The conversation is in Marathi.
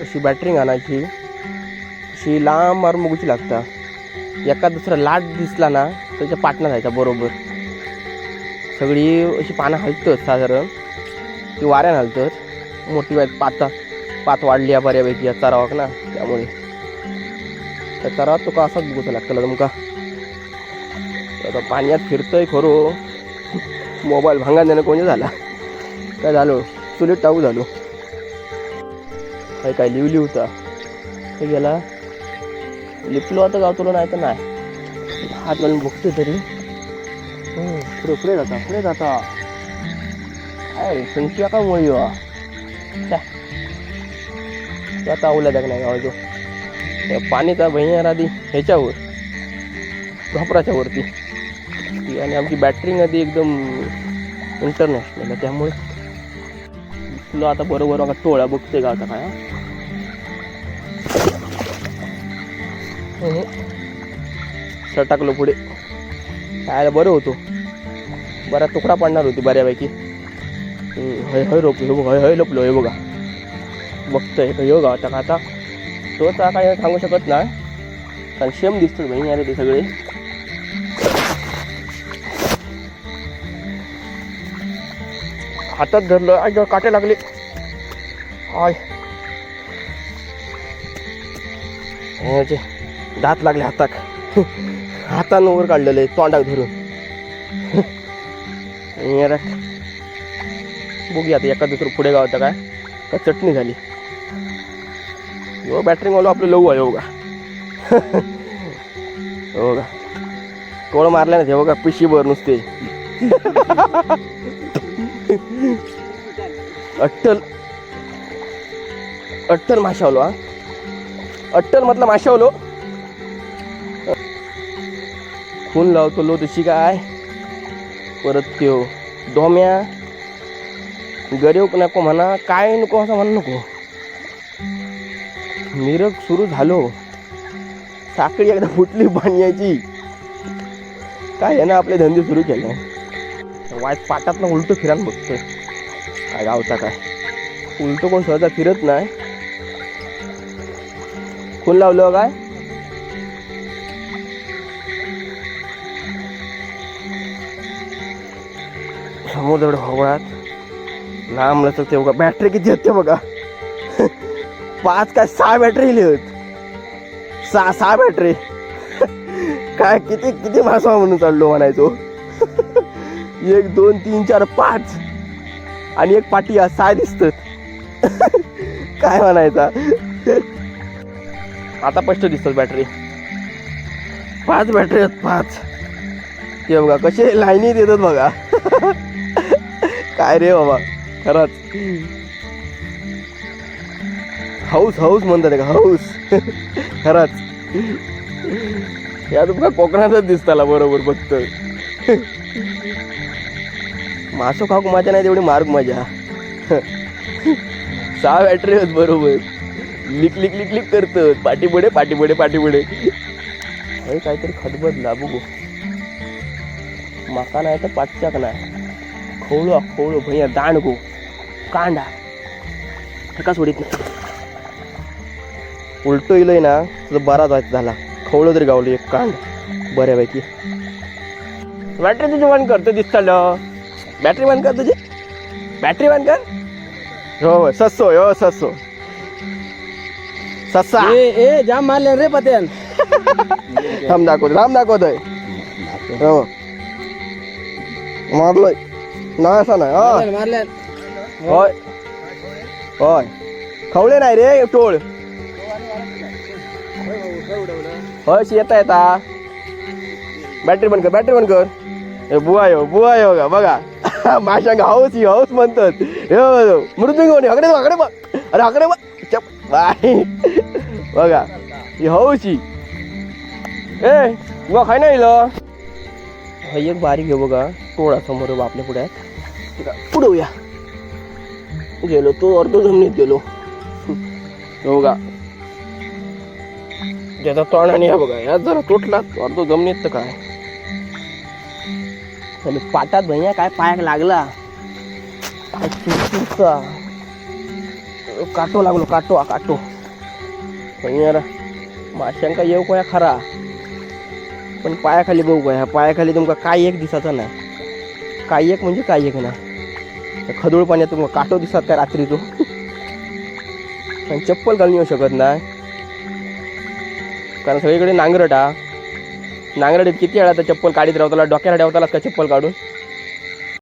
अशी बॅटरी आणायची. अशी लांब मारून मुगूची लागता. एका दुसरा लाट दिसला ना त्याच्या पाटणा जायचा बरोबर. सगळी अशी पानं हलतत साधारण. ती वाऱ्यान हलतत मोठी वाईट पाता पात वाढली आहे बऱ्यापैकी या चरावाक ना त्यामुळे. त्या चरावात तुका असाच बघूचं लागतं तुमका आता पाण्यात फिरतोय खरो. मोबाईल भांगा देणं कोणी झाला? काय झालो? चुलीत टाकू झालो. काय काय लिवली होता. ते गेला. लिपलो आता गावतलो नाही तर नाही. हात घालून बघतोय तरी. पुढे पुढे जाता पुढे जाता. काय संख्या का मुळी वा त्या आता आवला जाग नाही गावाचो पाणीचा भैया आधी ह्याच्यावर. घापराच्या वरती. आणि आमची बॅटरी आधी एकदम इंटरनॅशनल आहे त्यामुळे. तुला आता बरोबर बघा टोळा बघते का आता काय हा? सटाकलो पुढे. खायला बरं होतो. बरा तुकडा पडणार होती बऱ्यापैकी. हय हय रोपलो हे बघा हय हय लपलो हे बघा. बघतोय हे बघा आता का आता. तो तर काय सांगू शकत नाही. कारण शेम दिसतो बहिणी अरे ते सगळे. हातात धरलं. आय ग काटे लागले. आय याचे दात लागले हाताक. हातानं वर काढलेलं आहे तोंडाक धरून. यार बघूया आता एका दुसरं पुढे गावतं काय. का चटणी झाली. हो बॅटरी मला आपलं लव आहे बघा हो का? हो कोळ मारल्या ना ते बघा पिशीभर नुसते. अट्टल. अट्टल माशावलो हा. अट्टल म्हटलं माशावलो. खून लावतो लो तशी काय? परत त्यो डोम्या गरीब नको म्हणा काय नको असं म्हणू नको. मिरग सुरू झालो. साखळी एकदा फुटली पाणी यायची काय आहे ना आपले धंदे सुरू केले? वाईट पाटात ना उलटं फिरायला बघतोय. काय गावचा काय? उलटं कोण सहजा फिरत नाही. कोण लावलं हो काय? समोर एवढं हवळात. लांब लचक ते बघा बॅटरी किती होते बघा. पाच काय सहा बॅटरी होत सहा सहा बॅटरी. काय किती किती मासा म्हणून चाललो म्हणायचो. एक दोन तीन चार पाच. आणि एक पाटी आ- सहा दिसत काय म्हणायचा? आता स्पष्ट दिसतात बॅटरी पाच बॅटरी आहेत पाच. ते बघा कसे लाईनी देतात बघा. काय रे बाबा खरंच. हाऊस हाऊस म्हणतात का हाऊस खरंच. या तुमका कोकणातच दिसताला बरोबर फक्त मासो खाऊक मजा नाही तेवढी मार्ग मजा. सहा बॅटरी होत बरोबर. लिक लिक लिक लिक करतात पाठीपुढे पाठीपुढे पाठीपुढे. अरे पाठी पुढे हे काहीतरी खतबदला बघू माका नाही तर पाठच्याक नाही. खोळू खोळू. भैया दांड गो. कांडा. का सोडित नाही. उलटो इलोय ना तुझं बरा जायचं झाला. खवळं तरी गावलो एक कांड. बऱ्यापैकी. बॅटरी तुझी बंद करतो दिसतालं बॅटरी बंद कर तुझी. बॅटरी बंद कर. हो हो सस्सो हो सस्सो. सस्सा. ए ए जाम मारले रे पत्यान थांब दाखवतो थांब दाखवतोय. हो. मारलोय. नाही असं नाही हा. मारले होय. होय. खवळे नाही रे टोळ. होय येता येता. बॅटरी बंद कर बॅटरी बंद कर. हे बुवा यो बुवा यो का बघा माशांग हाऊस ही हाऊस म्हणतात हे मृदुंग म्हणे अकडे अकडे बघ अरे अकडे बघ बाय बघा ही हाऊस ही ए बुवा खाय नाही. हा एक बारीक आहे बघा टोळा समोर आपल्या पुढे पुढे होऊया गेलो तो अर्ध जमिनीत गेलो हो बघा ज्याचा तोंड आणि बघा यात जरा तुटला अर्ध जमिनीत तर काय आणि पाटात भैया काय पायाक लागला? काय चुरचुरचा काटो लागलो काटो हा काटो. भैया माशांका येऊ कोया खरा. पण पायाखाली बघू काय पायाखाली तुमका काय एक दिसाचा नाही. काय एक म्हणजे काय एक ना खदूळ पाण्यात तुमका काटो दिसत काय रात्री तो पण चप्पल घालून येऊ शकत नाही. कारण सगळीकडे नांगरट हा. नांगरडीत किती वेळा आता चप्पल काढीत राहताला डोक्याला ठेवतालाच का चप्पल काढून?